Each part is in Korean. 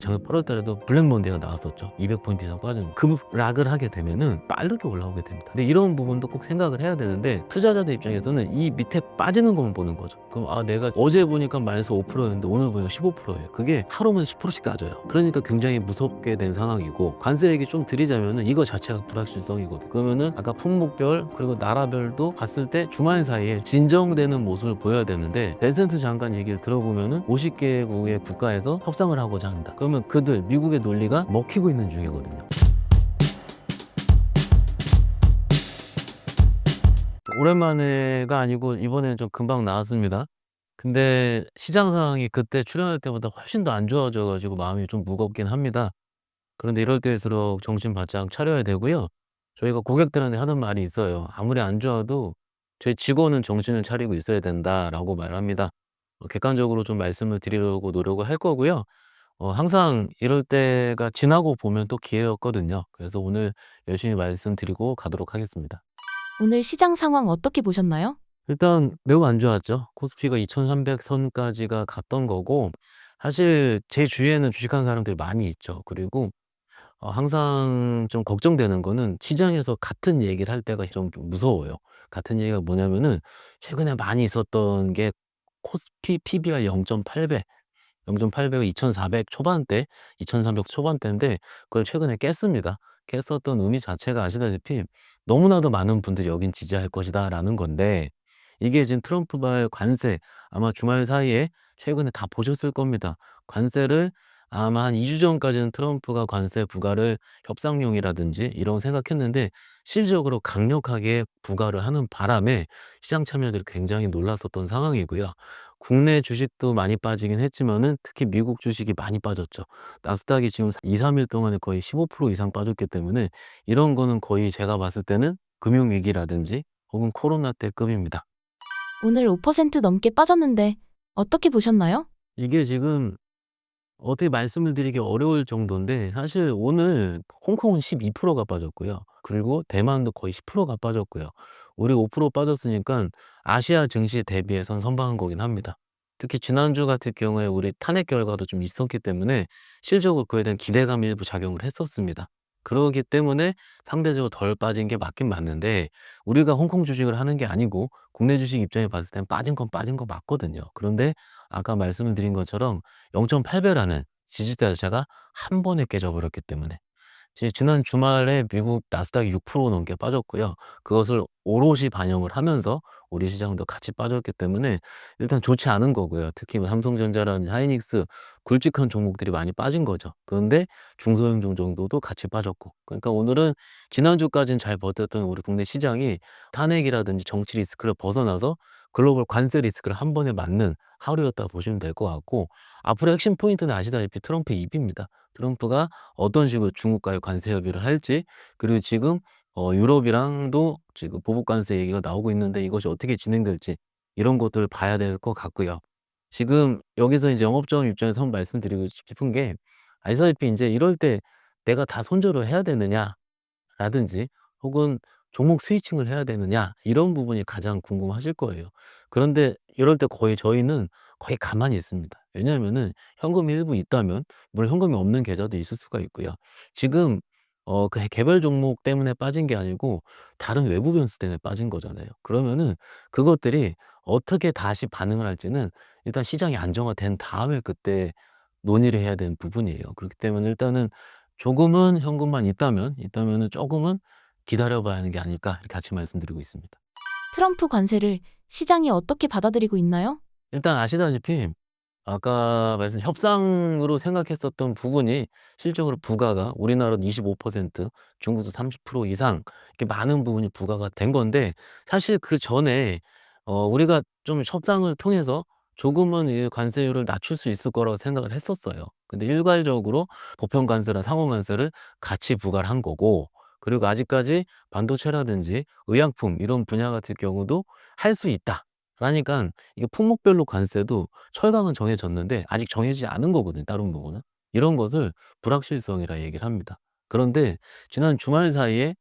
작년 8월 달에도 블랙 먼데이가 나왔었죠. 200포인트 이상 빠지는 급락을 하게 되면은 빠르게 올라오게 됩니다. 근데 이런 부분도 꼭 생각을 해야 되는데 투자자들 입장에서는 이 밑에 빠지는 것만 보는 거죠. 그럼 아 내가 어제 보니까 마이너스 5%였는데 오늘 보니까 15%예요. 그게 하루만 10%씩 까져요. 그러니까 굉장히 무섭게 된 상황이고 관세 얘기 좀 드리자면은 이거 자체가 불확실성이거든요. 그러면은 아까 품목별 그리고 나라별도 봤을 때 주말 사이에 진정되는 모습을 보여야 되는데 벤센트 장관 얘기를 들어보면은 50개국의 국가에서 협상을 하고자 한다. 그러면 그들 미국의 논리가 먹히고 있는 중이거든요. 오랜만에가 아니고 이번에는 좀 금방 나왔습니다. 근데 시장 상황이 그때 출연할 때보다 훨씬 더 안 좋아져 가지고 마음이 좀 무겁긴 합니다. 그런데 이럴 때일수록 정신 바짝 차려야 되고요. 저희가 고객들한테 하는 말이 있어요. "아무리 안 좋아도 저희 직원은 정신을 차리고 있어야 된다."라고 말합니다. 어 객관적으로 좀 말씀을 드리려고 노력을 할 거고요. 어 항상 이럴 때가 지나고 보면 또 기회였거든요. 그래서 오늘 열심히 말씀드리고 가도록 하겠습니다. 오늘 시장 상황 어떻게 보셨나요? 일단 매우 안 좋았죠. 코스피가 2,300 선까지가 갔던 거고 사실 제 주위에는 주식하는 사람들이 많이 있죠. 그리고 어 항상 좀 걱정되는 거는 시장에서 같은 얘기를 할 때가 좀 무서워요. 같은 얘기가 뭐냐면은 최근에 많이 있었던 게 코스피 PBR 0.8배, 0.8배가 2,400 초반대, 2,300 초반대인데 그걸 최근에 깼습니다. 깼었던 의미 자체가 아시다시피 너무나도 많은 분들이 "여긴 지지할 것이다."라는 건데 이게 지금 트럼프발 관세 아마 주말 사이에 최근에 다 보셨을 겁니다. 관세를 아마 한 2 주 전까지는 트럼프가 관세 부과를 협상용이라든지 이런 생각했는데 실질적으로 강력하게 부과를 하는 바람에 시장 참여들이 굉장히 놀랐었던 상황이고요. 국내 주식도 많이 빠지긴 했지만은 특히 미국 주식이 많이 빠졌죠. 나스닥이 지금 2-3 일 동안에 거의 15% 이상 빠졌기 때문에 이런 거는 거의 제가 봤을 때는 금융위기라든지 혹은 코로나 때 급입니다. 오늘 5% 넘게 빠졌는데 어떻게 보셨나요? 이게 지금 어떻게 말씀을 드리기 어려울 정도인데 사실 오늘 홍콩은 12%가 빠졌고요. 그리고 대만도 거의 10%가 빠졌고요. 우리 5% 빠졌으니까 아시아 증시에 대비해선 선방한 거긴 합니다. 특히 지난주 같은 경우에 우리 탄핵 결과도 좀 있었기 때문에 실질적으로 그에 대한 기대감이 일부 작용을 했었습니다. 그러기 때문에 상대적으로 덜 빠진 게 맞긴 맞는데 우리가 홍콩 주식을 하는 게 아니고 국내 주식 입장에 봤을 땐 빠진 건 빠진 거 맞거든요. 그런데 아까 말씀을 드린 것처럼 0.8배라는 지지대 자체가 한 번에 깨져 버렸기 때문에 지 지난 주말에 미국 나스닥이 6% 넘게 빠졌고요. 그것을 오롯이 반영을 하면서 우리 시장도 같이 빠졌기 때문에 일단 좋지 않은 거고요. 특히 뭐 삼성전자라든지 하이닉스 굵직한 종목들이 많이 빠진 거죠. 그런데 중소형종 정도도 같이 빠졌고 그러니까 오늘은 지난주까지는 잘 버텼던 우리 국내 시장이 탄핵이라든지 정치 리스크를 벗어나서 글로벌 관세 리스크를 한 번에 맞는 하루였다고 보시면 될 것 같고 앞으로 핵심 포인트는 아시다시피 트럼프의 입입니다. 트럼프가 어떤 식으로 중국과의 관세 협의를 할지 그리고 지금 어 유럽이랑도 지금 보복 관세 얘기가 나오고 있는데 이것이 어떻게 진행될지 이런 것들을 봐야 될 것 같고요. 지금 여기서 이제 영업자원 입장에서 한번 말씀드리고 싶은 게 아시다시피 인제 이럴 때 '내가 다 손절을 해야 되느냐?'라든지 혹은 ' 종목 스위칭을 해야 되느냐?' 이런 부분이 가장 궁금하실 거예요. 그런데 이럴 때 거의 저희는 거의 가만히 있습니다. 왜냐하면은 현금이 일부 있다면 물론 현금이 없는 계좌도 있을 수가 있고요. 지금 어 그 개별 종목 때문에 빠진 게 아니고 다른 외부 변수 때문에 빠진 거잖아요. 그러면은 그것들이 어떻게 다시 반응을 할지는 일단 시장이 안정화된 다음에 그때 논의를 해야 되는 부분이에요. 그렇기 때문에 일단은 조금은 현금만 있다면 있다면은 쪼금은 기다려 봐야 하는 게 아닐까 이렇게 같이 말씀드리고 있습니다. 트럼프 관세를 시장이 어떻게 받아들이고 있나요? 일단 아시다시피 아까 말씀 협상으로 생각했었던 부분이 실적으로 부과가 우리나라는 25% 중국도 30% 이상 이렇게 많은 부분이 부과가 된 건데 사실 그 전에 어 우리가 좀 협상을 통해서 조금은 이 관세율을 낮출 수 있을 거라고 생각을 했었어요. 근데 일괄적으로 보편 관세랑 상호 관세를 같이 부과를 한 거고 그리고 아직까지 반도체라든지 의약품 이런 분야 같은 경우도 할 수 있다. 라니깐 이게 품목별로 관세도 철강은 정해졌는데 아직 정해지지 않은 거거든요, 다른 부분은. 이런 것을 불확실성이라 얘기를 합니다. 그런데 지난 주말 사이에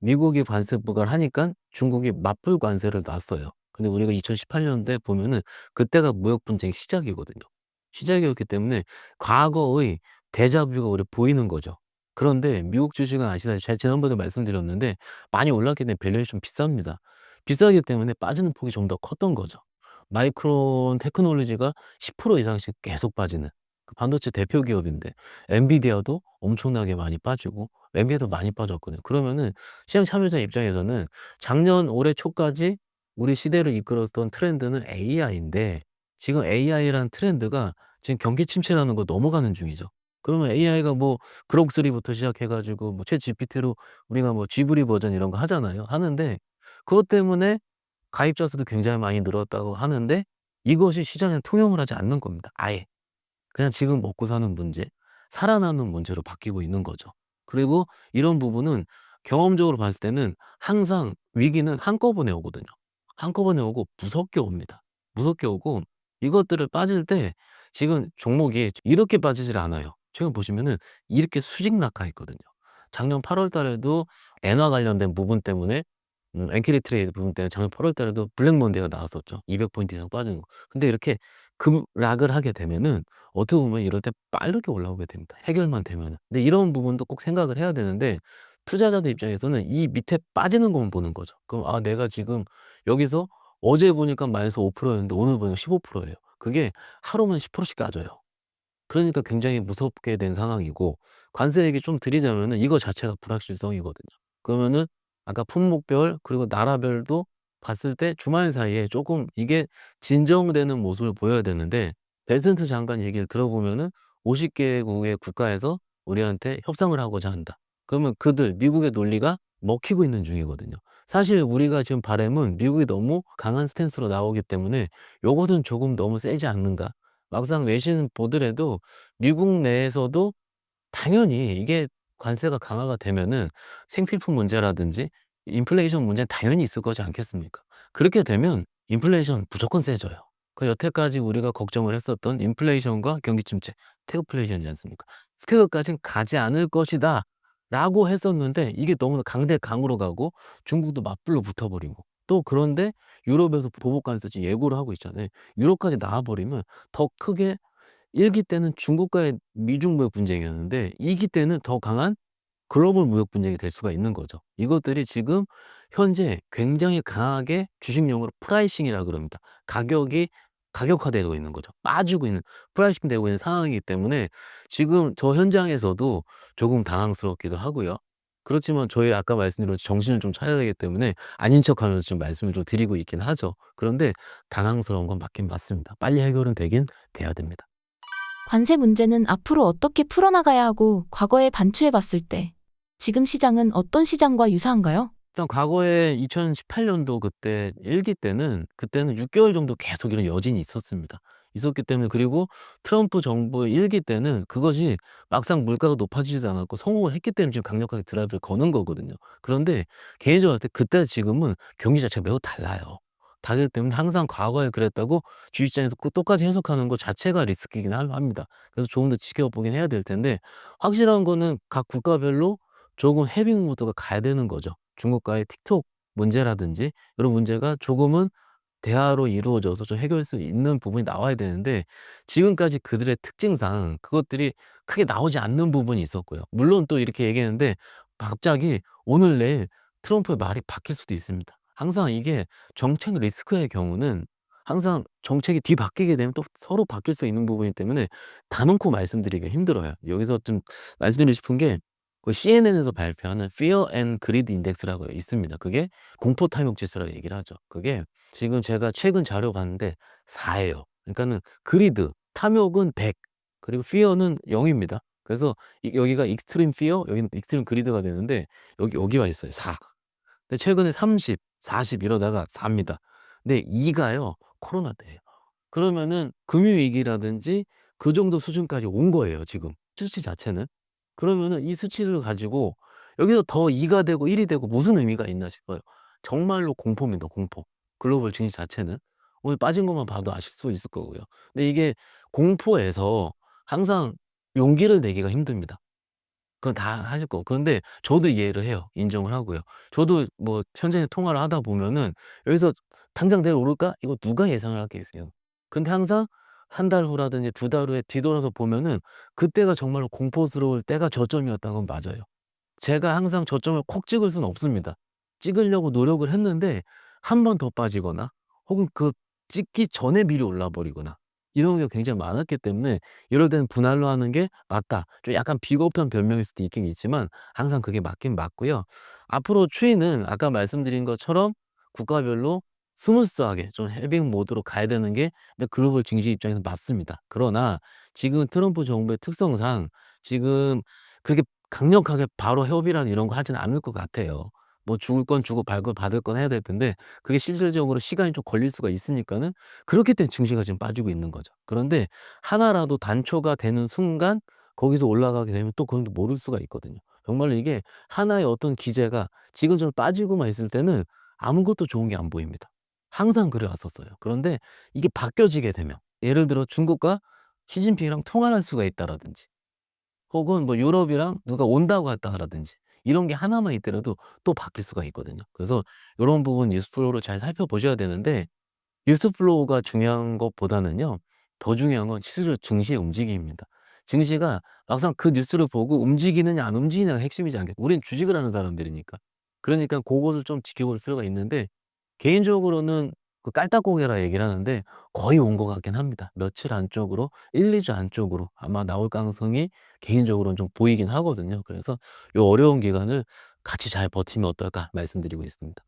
미국이 관세 부과를 하니깐 중국이 맞불 관세를 놨어요. 근데 우리가 2018 년도에 보면은 그때가 무역 분쟁 시작이거든요. 시작이었기 때문에 과거의 데자뷰가 우리 보이는 거죠. 그런데 미국 주식은 아시다시피 제가 지난번에 말씀드렸는데 많이 올랐기 때문에 밸류에이션 비쌉니다. 비싸기 때문에 빠지는 폭이 좀 더 컸던 거죠. 마이크론 테크놀로지가 10% 이상씩 계속 빠지는 그 반도체 대표 기업인데 엔비디아도 엄청나게 많이 빠지고 엔비디아도 많이 빠졌거든요. 그러면은 시장 참여자 입장에서는 작년 올해 초까지 우리 시대를 이끌었던 트렌드는 AI인데 지금 AI라는 트렌드가 지금 경기 침체라는 거 넘어가는 중이죠. 그러면 AI가 뭐 그록 3부터 시작해 가지고 뭐 챗GPT로 우리가 뭐 쥐브리 버전 이런 거 하잖아요. 하는데 그것 때문에 가입자 수도 굉장히 많이 늘었다고 하는데 이것이 시장에 통용을 하지 않는 겁니다 아예. 그냥 지금 먹고 사는 문제, 살아남는 문제로 바뀌고 있는 거죠. 그리고 이런 부분은 경험적으로 봤을 때는 항상 위기는 한꺼번에 오거든요. 한꺼번에 오고 무섭게 옵니다. 무섭게 오고 이것들을 빠질 때 지금 종목이 이렇게 빠지질 않아요. 최근 보시면은 이렇게 수직 낙하했거든요. 작년 8 월 달에도 엔화 관련된 부분 때문에 음 엔캐리 트레이드 부분 때문에 작년 8 월 달에도 블랙 먼데이가 나왔었죠. 200 포인트 이상 빠지는 거. 근데 이렇게 급락을 하게 되면은 어떻게 보면 이럴 때 빠르게 올라오게 됩니다, 해결만 되면은. 근데 이런 부분도 꼭 생각을 해야 되는데 투자자들 입장에서는 이 밑에 빠지는 것만 보는 거죠. 그럼 '아 내가 지금 여기서 어제 보니까 마이너스 5% 였는데 오늘 보니까 15% 예요.' 그게 하루만 10%씩 까져요. 그러니까 굉장히 무섭게 된 상황이고 관세 얘기 좀 드리자면은 이거 자체가 불확실성이거든요. 그러면은 아까 품목별 그리고 나라별도 봤을 때 주말 사이에 쪼끔 이게 진정되는 모습을 보여야 되는데 베센트 장관 얘기를 들어보면은 50 개국의 국가에서 우리한테 협상을 하고자 한다. 그러면 그들 미국의 논리가 먹히고 있는 중이거든요. 사실 우리가 지금 바람은 미국이 너무 강한 스탠스로 나오기 때문에 '요것은 조금 너무 세지 않는가.' 막상 외신 보더라도 미국 내에서도 당연히 이게 관세가 강화가 되면은 생필품 문제라든지 인플레이션 문제는 당연히 있을 거지 않겠습니까? 그렇게 되면 인플레이션 무조건 세져요. 그 여태까지 우리가 걱정을 했었던 인플레이션과 경기 침체, 스태그플레이션이지 않습니까? '스태그까진 가지 않을 것이다.'라고 했었는데 이게 너무나 강대 강으로 가고 중국도 맞불로 붙어 버리고 또 그런데 유럽에서 보복 관세지 예고를 하고 있잖아요. 유럽까지 나와 버리면 더 크게 1기 때는 중국과의 미중 무역 분쟁이었는데 2기 때는 더 강한 글로벌 무역 분쟁이 될 수가 있는 거죠. 이것들이 지금 현재 굉장히 강하게 주식용어로 프라이싱이라 그럽니다. 가격이 가격화되고 있는 거죠. 빠지고 있는 프라이싱 되고 있는 상황이기 때문에 지금 저 현장에서도 조금 당황스럽기도 하고요. 그렇지만 저희 아까 말씀드린 정신을 좀 차려야 되기 때문에 아닌 척하면서 좀 말씀을 좀 드리고 있긴 하죠. 그런데 당황스러운 건 맞긴 맞습니다. 빨리 해결은 되긴 돼야 됩니다. 관세 문제는 앞으로 어떻게 풀어나가야 하고 과거에 반추해 봤을 때 지금 시장은 어떤 시장과 유사한가요? 일단 과거에 2018년도 그때 1기 때는 그때는 6 개월 정도 계속 이런 여진이 있었습니다. 있었기 때문에 그리고 트럼프 정부의 1기 때는 그것이 막상 물가가 높아지지 않았고 성공을 했기 때문에 지금 강력하게 드라이브를 거는 거거든요. 그런데 개인적으로 볼때 그때 지금은 경기 자체가 매우 달라요. 다르기 때문에 항상 과거에 그랬다고 주식시장에서 그 똑같이 해석하는 것 자체가 리스크이긴 하 합니다. 그래서 조금 더 지켜보긴 해야 될 텐데 확실한 거는 각 국가별로 조금 헤비 무드가 가야 되는 거죠. 중국과의 틱톡 문제라든지 이런 문제가 조금은 대화로 이루어져서 좀 해결할 수 있는 부분이 나와야 되는데 지금까지 그들의 특징상 그것들이 크게 나오지 않는 부분이 있었고요. 물론 또 이렇게 얘기했는데 갑자기 오늘 내일 트럼프의 말이 바뀔 수도 있습니다. 항상 이게 정책 리스크의 경우는 항상 정책이 뒤바뀌게 되면 또 서로 바뀔 수 있는 부분이기 때문에 다 놓고 말씀드리기가 힘들어요. 여기서 좀 말씀드리고 싶은 게그 CNN에서 발표하는 Fear and Greed Index라고 있습니다. 그게 공포 탐욕 지수라고 얘기를 하죠. 그게 지금 제가 최근 자료 봤는데 4 예요. 그러니까는 greed 탐욕은 100 그리고 fear는 0 입니다. 그래서 이 여기가 extreme fear 여기는 extreme greed가 되는데 여기 여기 와 있어요 4. 근데 최근에 30, 40 이러다가 4 입니다. 근데 2 가요 코로나 때예요. 그러면은 금융 위기라든지 그 정도 수준까지 온 거예요 지금 수치 자체는. 그러면은 이 수치를 가지고 여기서 더 2가 되고 1이 되고 무슨 의미가 있나 싶어요. 정말로 공포입니다 공포. 글로벌 증시 자체는. 오늘 빠진 것만 봐도 아실 수 있을 거고요. 근데 이게 공포에서 항상 용기를 내기가 힘듭니다. 그건 다 하실 거고. 그런데 저도 이해를 해요. 인정을 하고요. 저도 뭐 현장에 통화를 하다 보면은 여기서 '당장 내일 오를까?' 이거 누가 예상을 하겠어요. 근데 항상 한 달 후라든지 두 달 후에 뒤돌아서 보면은 그때가 정말로 공포스러울 때가 저점이었던 건 맞아요. 제가 항상 저점을 콕 찍을 수는 없습니다. 찍으려고 노력을 했는데 한 번 더 빠지거나 혹은 그 찍기 전에 미리 올라 버리거나 이런 경우가 굉장히 많았기 때문에 이럴 때는 분할로 하는 게 맞다. 좀 약간 비겁한 변명일 수도 있긴 있지만 항상 그게 맞긴 맞고요. 앞으로 추이는 아까 말씀드린 것처럼 국가별로 스무스하게 좀 해빙 모드로 가야 되는 게네 글로벌 증시 입장에서 맞습니다. 그러나 지금 트럼프 정부의 특성상 지금 그렇게 강력하게 바로 협의랑 이런 거 하지는 않을 것 같아요. 뭐 죽을 건 주고 받을 받을 건 해야 될 텐데 그게 실질적으로 시간이 좀 걸릴 수가 있으니까는 그렇기 때문에 증시가 지금 빠지고 있는 거죠. 그런데 하나라도 단초가 되는 순간 거기서 올라가게 되면 또 그건 또 모를 수가 있거든요. 정말로 이게 하나의 어떤 기제가 지금처럼 빠지고만 있을 때는 아무것도 좋은 게 안 보입니다. 항상 그래 왔었어요. 그런데 이게 바뀌어지게 되면 예를 들어 중국과 시진핑이랑 통화를 할 수가 있다라든지 혹은 뭐 유럽이랑 누가 온다고 했다라든지 이런 게 하나만 있더라도 또 바뀔 수가 있거든요. 그래서 요런 부분 뉴스 플로우를 잘 살펴보셔야 되는데 뉴스 플로우가 중요한 것보다는요. 더 중요한 건 실제로 증시의 움직임입니다. 증시가 막상 그 뉴스를 보고 움직이느냐 안 움직이느냐가 핵심이지 않겠 우린 주식을 하는 사람들이니까. 그러니까 고것을 좀 지켜볼 필요가 있는데 개인적으로는 그 깔딱고개라 얘기를 하는데 거의 온 것 같긴 합니다. 며칠 안쪽으로 1-2주 안쪽으로 아마 나올 가능성이 개인적으로는 좀 보이긴 하거든요. 그래서 요 어려운 기간을 같이 잘 버티면 어떨까 말씀드리고 있습니다.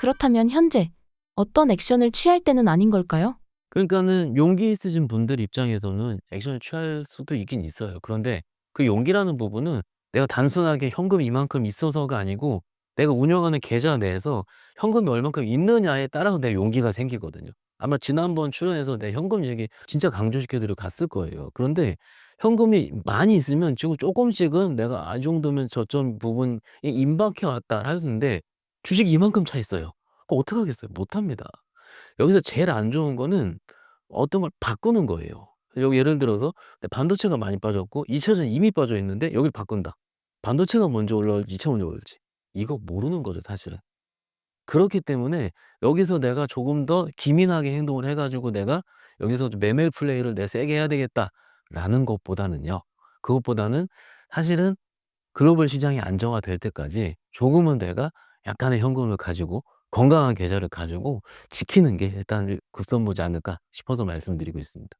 그렇다면 현재 어떤 액션을 취할 때는 아닌 걸까요? 그러니까는 용기 있으신 분들 입장에서는 액션을 취할 수도 있긴 있어요. 그런데 그 용기라는 부분은 내가 단순하게 현금이 이만큼 있어서가 아니고 내가 운영하는 계좌 내에서 현금이 얼만큼 있느냐에 따라서 내 용기가 생기거든요. 아마 지난번 출연해서 내 현금 얘기 진짜 강조시켜 드리고 갔을 거예요. 그런데 현금이 많이 있으면 지금 쪼끔씩은 내가 '아 이 정도면 저점 부분이 임박해 왔다.' 하는데 주식이 이만큼 차 있어요. 그럼 어떡하겠어요? 못 합니다. 여기서 제일 안 좋은 거는 어떤 걸 바꾸는 거예요. 여기 예를 들어서 내 반도체가 많이 빠졌고 2 차전지 이미 빠져 있는데 여기를 바꾼다. 반도체가 먼저 올라올지 2 차가 먼저 올지 이거 모르는 거죠 사실은. 그렇기 때문에 여기서 내가 조금 더 기민하게 행동을 해 가지고 '내가 여기서 좀 매매 플레이를 내 세게 해야 되겠다.'라는 것보다는요. 그것보다는 사실은 글로벌 시장이 안정화될 때까지 조금은 내가 약간의 현금을 가지고 건강한 계좌를 가지고 지키는 게 일단 급선무지 않을까 싶어서 말씀드리고 있습니다.